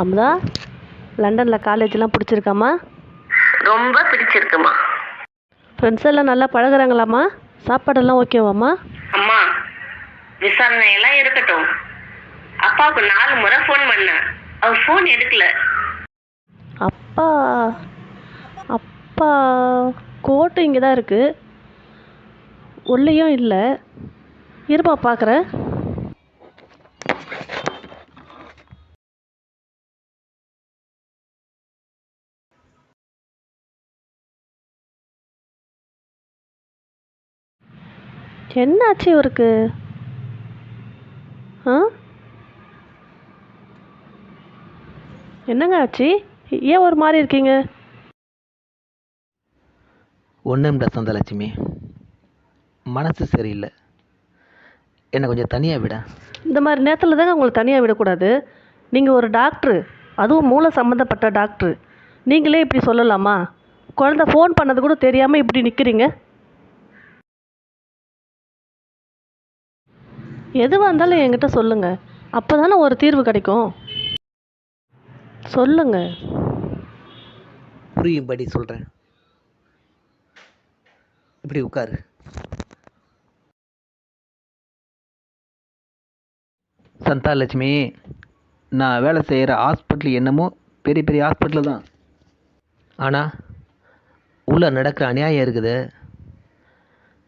அமுதா லண்டனில் காலேஜ்லாம் பிடிச்சிருக்காம்மா ரொம்ப பிடிச்சிருக்குமா. ஃப்ரெண்ட்ஸ் எல்லாம் நல்லா பழகுறாங்களாம்மா சாப்பாடெல்லாம் ஓகேவாம்மா அம்மா விசாரணை எல்லாம் இருக்கட்டும். அப்பாவுக்கு நாலு முறை ஃபோன் பண்ணேன். அவர் ஃபோன் எடுக்கல. அப்பா அப்பா கோட்டு இங்கே தான் இருக்குது உள்ளேயும் இல்லை. இருப்பா பார்க்குறேன். என்னாச்சு இவருக்கு? ஆ? என்னங்க ஆச்சு? ஏன் ஒரு மாதிரி இருக்கீங்க? ஒன்றும்டா சந்தலட்சுமி. மனசு சரியில்லை. என்னை கொஞ்சம் தனியாக விட. இந்த மாதிரி நேரத்தில் தாங்க உங்களை தனியாக விடக்கூடாது. நீங்கள் ஒரு டாக்டரு. அதுவும் மூளை சம்மந்தப்பட்ட டாக்டரு. நீங்களே இப்படி சொல்லலாமா? குழந்த ஃபோன் பண்ணது கூட தெரியாமல் இப்படி நிற்கிறீங்க எதுவாக இருந்தாலும் என்கிட்ட சொல்லுங்கள் அப்போ தானே ஒரு தீர்வு கிடைக்கும். சொல்லுங்க. புரியும்படி சொல்கிறேன் இப்படி உட்காரு. சந்தாலட்சுமி நான் வேலை செய்கிற ஹாஸ்பிட்டல் என்னமோ பெரிய பெரிய ஹாஸ்பிட்டல் தான். ஆனால் உள்ளே நடக்கிற அநியாயம் இருக்குது.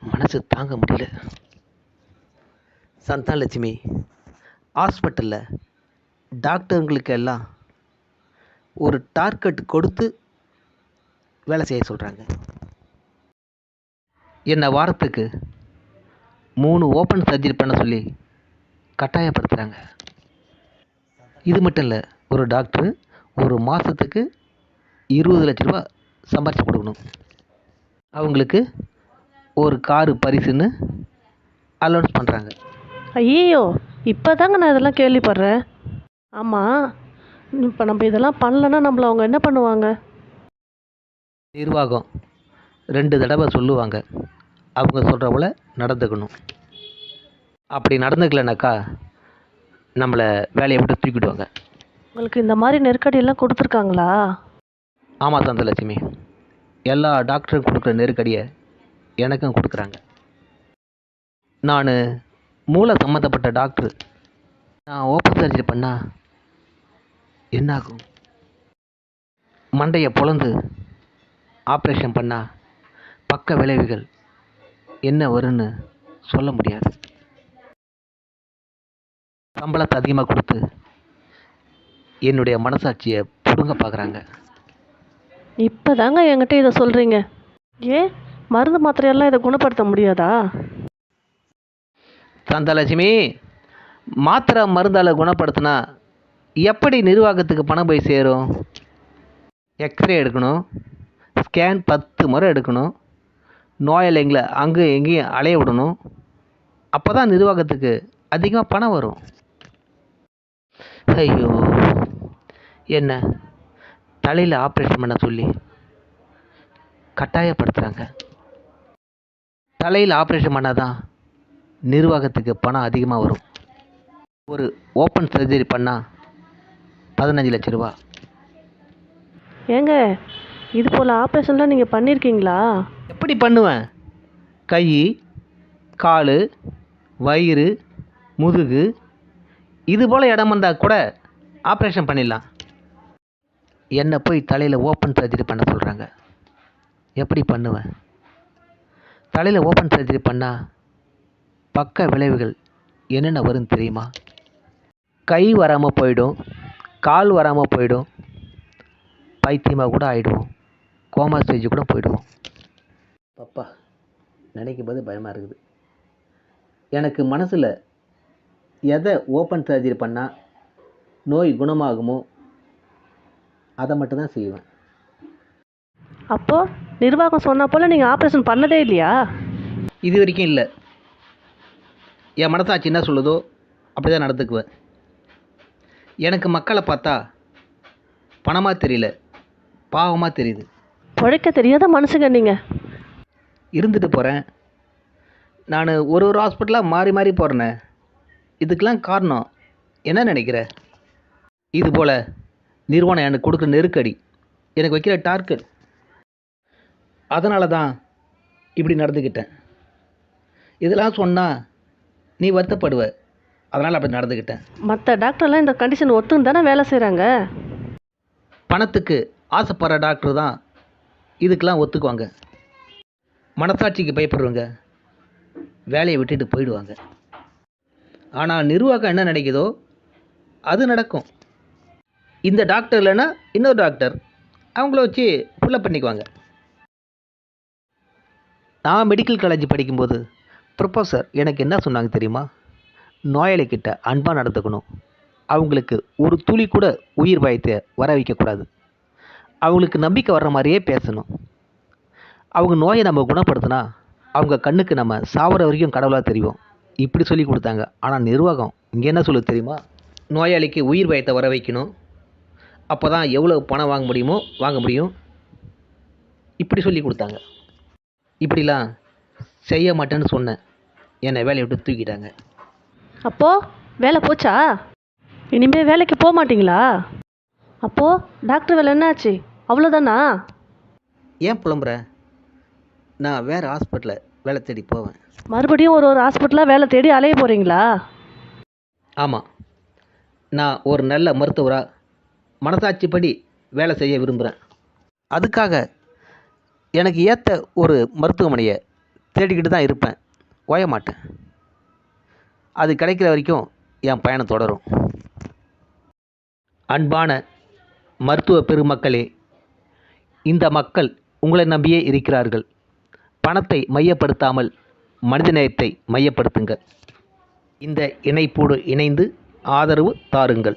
மனசு தாங்க முடியல. சந்தானலட்சுமி ஹாஸ்பிட்டலில் டாக்டருங்களுக்கு எல்லாம் ஒரு டார்கெட் கொடுத்து வேலை செய்ய சொல்கிறாங்க என்னை வாரத்துக்கு மூணு ஓப்பன் சர்ஜரி பண்ண சொல்லி கட்டாயப்படுத்துகிறாங்க இது மட்டும் இல்லை ஒரு டாக்டர் ஒரு மாதத்துக்கு இருபது லட்ச ரூபா சம்பாரிச்சு கொடுக்கணும். அவங்களுக்கு ஒரு காரு பரிசுன்னு அலௌன்ஸ் பண்ணுறாங்க ஐயோ இப்போ தாங்க நான் இதெல்லாம் கேள்விப்படுறேன். ஆமாம் இப்போ நம்ம இதெல்லாம் பண்ணலன்னா நம்மள அவங்க என்ன பண்ணுவாங்க? நிர்வாகம் ரெண்டு தடவை சொல்லுவாங்க. அவங்க சொல்கிற போல நடந்துக்கணும். அப்படி நடந்துக்கலைனாக்கா நம்மளை வேலையை விட்டு தூக்கிடுவாங்க. உங்களுக்கு இந்த மாதிரி நெருக்கடியெல்லாம் கொடுத்துருக்காங்களா? ஆமாம் சந்தலட்சுமி எல்லா டாக்டரும் கொடுக்குற நெருக்கடியை எனக்கும் கொடுக்குறாங்க. நான் மூளை சம்மந்தப்பட்ட டாக்டர் நான் ஓப்பன் சர்ஜரி பண்ணால் என்னாகும்? மண்டையை பொழந்து ஆப்ரேஷன் பண்ணால் பக்க விளைவுகள் என்ன வரும்னு சொல்ல முடியாது. சம்பளத்தை அதிகமாக கொடுத்து என்னுடைய மனசாட்சியை பிடுங்க பார்க்குறாங்க இப்போ தாங்க என்கிட்ட இதை சொல்கிறீங்க ஏன்? மருந்து மாத்திரையெல்லாம் இதை குணப்படுத்த முடியாதா? சந்தலட்சுமி மாத்திரை மருந்தால் குணப்படுத்தினா எப்படி நிர்வாகத்துக்கு பணம் போய் சேரும்? எக்ஸ்ரே எடுக்கணும். ஸ்கேன் பத்து முறை எடுக்கணும். நோயாளிங்களை அங்கே எங்கேயும் அலைய விடணும். அப்போ தான் நிர்வாகத்துக்கு அதிகமாக பணம் வரும். ஐயோ என்ன? தலையில் ஆப்ரேஷன் பண்ண சொல்லி கட்டாயப்படுத்துகிறாங்க தலையில் ஆப்ரேஷன் பண்ணால் தான் நிர்வாகத்துக்கு பணம் அதிகமாக வரும். ஒரு ஓப்பன் சர்ஜரி பண்ணால் பதினஞ்சு லட்ச ரூபா. ஏங்க இது போல் ஆப்ரேஷன்லாம் நீங்கள் பண்ணியிருக்கீங்களா எப்படி பண்ணுவேன்? கை கால் வயிறு முதுகு இது போல் இடம் வந்தால் கூட ஆப்ரேஷன் பண்ணிடலாம். என்னை போய் தலையில் ஓப்பன் சர்ஜரி பண்ண சொல்கிறாங்க எப்படி பண்ணுவேன்? தலையில் ஓப்பன் சர்ஜரி பண்ணால் பக்க விளைவுகள் என்னென்ன வரும் தெரியுமா? கை வராமல் போயிடும் கால் வராமல் போயிடும் பைத்தியமாக கூட ஆகிடுவோம் கோமா ஸ்டேஜ் கூட போயிடுவோம். பப்பா நினைக்கும் போது பயமாக இருக்குது. எனக்கு மனசில் எதை ஓப்பன் சர்ஜரி பண்ணால் நோய் குணமாகுமோ அதை மட்டும்தான் செய்வேன். அப்போது நிர்வாகம் சொன்ன போல் நீங்கள் ஆப்ரேஷன் பண்ணதே இல்லையா? இது வரைக்கும் இல்லை. என் மனசாட்சி என்ன சொல்லுதோ அப்படி தான் நடந்துக்குவேன். எனக்கு மக்களை பார்த்தா பணமாக தெரியல பாவமாக தெரியுது. பிழைக்க தெரியாத மனுஷங்க நீங்கள் இருந்துட்டு போகிறேன் நான் ஒரு ஒரு ஹாஸ்பிட்டலாக மாறி மாறி போகிறேனே இதுக்கெல்லாம் காரணம் என்ன நினைக்கிற? இது போல் நிறுவனம் எனக்கு கொடுக்குற நெருக்கடி எனக்கு வைக்கிற டார்கெட். அதனால தான் இப்படி நடந்துக்கிட்டேன். இதெல்லாம் சொன்னால் நீ வருத்தப்படுவ. அதனால் அப்படி நடந்துக்கிட்டேன் மற்ற டாக்டர்லாம் இந்த கண்டிஷன் ஒத்துன்னு தானே வேலை செய்கிறாங்க பணத்துக்கு ஆசைப்படுற டாக்டர் தான் இதுக்கெல்லாம் ஒத்துக்குவாங்க. மனசாட்சிக்கு பயப்படுறவங்க வேலையை விட்டுட்டு போயிடுவாங்க. ஆனால் நிர்வாகம் என்ன நினைக்குதோ அது நடக்கும். இந்த டாக்டர் இல்லைன்னா இன்னொரு டாக்டர் அவங்கள வச்சு ஃபுல்லப் பண்ணிக்குவாங்க. நான் மெடிக்கல் காலேஜ் படிக்கும்போது ப்ரொஃபஸர் எனக்கு என்ன சொன்னாங்க தெரியுமா? நோயாளிக்கிட்ட அன்பாக நடந்துக்கணும். அவங்களுக்கு ஒரு துளி கூட உயிர் பயத்தை வர வைக்கக்கூடாது அவங்களுக்கு நம்பிக்கை வர்ற மாதிரியே பேசணும். அவங்க நோயை நம்ம குணப்படுத்தினா அவங்க கண்ணுக்கு நம்ம சாவர வரைக்கும் கடவுளாக தெரியும் இப்படி சொல்லி கொடுத்தாங்க. ஆனால் நிர்வாகம் இங்கே என்ன சொல்லுது தெரியுமா? நோயாளிக்கு உயிர் பயத்தை வர வைக்கணும். அப்போ தான் எவ்வளோ பணம் வாங்க முடியுமோ வாங்க முடியும். இப்படி சொல்லி கொடுத்தாங்க. இப்படிலாம் செய்ய மாட்டேன்னு சொன்னேன். என்னை வேலையை விட்டு தூக்கிட்டாங்க. அப்போது வேலை போச்சா? இனிமேல் வேலைக்கு போக மாட்டீங்களா? அப்போது டாக்டர் வேலை என்னாச்சு? அவ்வளோதானா ஏன் புலம்புற? நான் வேறு ஹாஸ்பிட்டலில் வேலை தேடி போவேன். மறுபடியும் ஒரு ஒரு ஹாஸ்பிட்டலாக வேலை தேடி அலைய போகிறீங்களா ஆமாம் நான் ஒரு நல்ல மருத்துவராக மனசாட்சிப்படி வேலை செய்ய விரும்புகிறேன் அதுக்காக எனக்கு ஏற்ற ஒரு மருத்துவமனையை தேடிக்கிட்டு தான் இருப்பேன். ஓய மாட்டேன். அது கிடைக்கிற வரைக்கும் என் பயணம் தொடரும். அன்பான மருத்துவ பெருமக்களே இந்த மக்கள் உங்களை நம்பியே இருக்கிறார்கள். பணத்தை மையப்படுத்தாமல் மனிதநேயத்தை மையப்படுத்துங்கள். இந்த இணைப்போடு இணைந்து ஆதரவு தாருங்கள்.